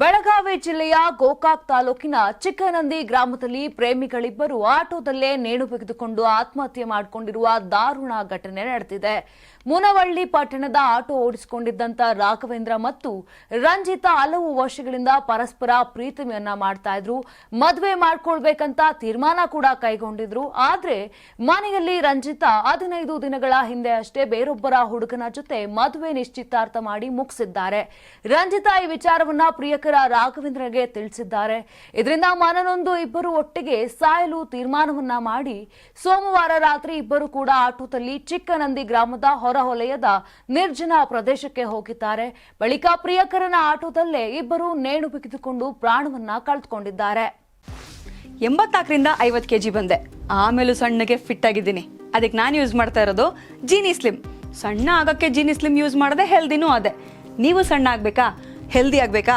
ಬೆಳಗಾವಿ ಜಿಲ್ಲೆಯ ಗೋಕಾಕ್ ತಾಲೂಕಿನ ಚಿಕ್ಕನಂದಿ ಗ್ರಾಮದಲ್ಲಿ ಪ್ರೇಮಿಗಳಿಬ್ಬರು ಆಟೋದಲ್ಲೇ ನೇಣು ಬಿಗಿದುಕೊಂಡು ಆತ್ಮಹತ್ಯೆ ಮಾಡಿಕೊಂಡಿರುವ ದಾರುಣ ಘಟನೆ ನಡೆದಿದೆ. ಮುನವಳ್ಳಿ ಪಟ್ಟಣದ ಆಟೋ ಓಡಿಸಿಕೊಂಡಿದ್ದಂತ ರಾಘವೇಂದ್ರ ಮತ್ತು ರಂಜಿತಾ ಹಲವು ವರ್ಷಗಳಿಂದ ಪರಸ್ಪರ ಪ್ರೀತಿಯನ್ನ ಮಾಡ್ತಾ ಇದ್ರು. ಮದುವೆ ಮಾಡ್ಕೊಳ್ಬೇಕಂತ ತೀರ್ಮಾನ ಕೂಡ ಕೈಗೊಂಡಿದ್ರು. ಆದ್ರೆ ಮನೆಯಲ್ಲಿ ರಂಜಿತಾ ಹದಿನೈದು ದಿನಗಳ ಹಿಂದೆ ಅಷ್ಟೇ ಬೇರೊಬ್ಬರ ಹುಡುಗನ ಜೊತೆ ಮದುವೆ ನಿಶ್ಚಿತಾರ್ಥ ಮಾಡಿ ಮುಗಿಸಿದ್ದಾರೆ. ರಂಜಿತಾ ಈ ವಿಚಾರವನ್ನ ಪ್ರಿಯಕರ ರಾಘವೇಂದ್ರಗೆ ತಿಳಿಸಿದ್ದಾರೆ. ಇದರಿಂದ ಮನನೊಂದು ಇಬ್ಬರು ಒಟ್ಟಿಗೆ ಸಾಯಲು ತೀರ್ಮಾನವನ್ನ ಮಾಡಿ ಸೋಮವಾರ ರಾತ್ರಿ ಇಬ್ಬರು ಕೂಡ ಆಟೋದಲ್ಲಿ ಚಿಕ್ಕನಂದಿ ಗ್ರಾಮದ ಹೊರವಲಯದ ನಿರ್ಜನ ಪ್ರದೇಶಕ್ಕೆ ಹೋಗಿದ್ದಾರೆ. ಬಳಿಕ ಪ್ರಿಯಕರನ ಆಟೋದಲ್ಲೇ ಇಬ್ಬರು ನೇಣು ಬಿಗಿದುಕೊಂಡು ಪ್ರಾಣವನ್ನ ಕಳೆದುಕೊಂಡಿದ್ದಾರೆ. ಎಂಬತ್ನಾಲ್ಕರಿಂದ ಐವತ್ತು ಕೆಜಿ ಬಂದೆ. ಆಮೇಲೂ ಸಣ್ಣಗೆ ಫಿಟ್ ಆಗಿದ್ದೀನಿ. ಅದಕ್ಕೆ ನಾನು ಯೂಸ್ ಮಾಡ್ತಾ ಇರೋದು ಜೀನಿ ಸ್ಲಿಮ್ ಸಣ್ಣ ಆಗೋಕ್ಕೆ ಜೀನಿ ಸ್ಲಿಮ್ ಯೂಸ್ ಮಾಡಿದೆ ಹೆಲ್ದಿನೂ ಅದೇ. ನೀವು ಸಣ್ಣ ಆಗಬೇಕಾ? ಹೆಲ್ದಿ ಆಗಬೇಕಾ?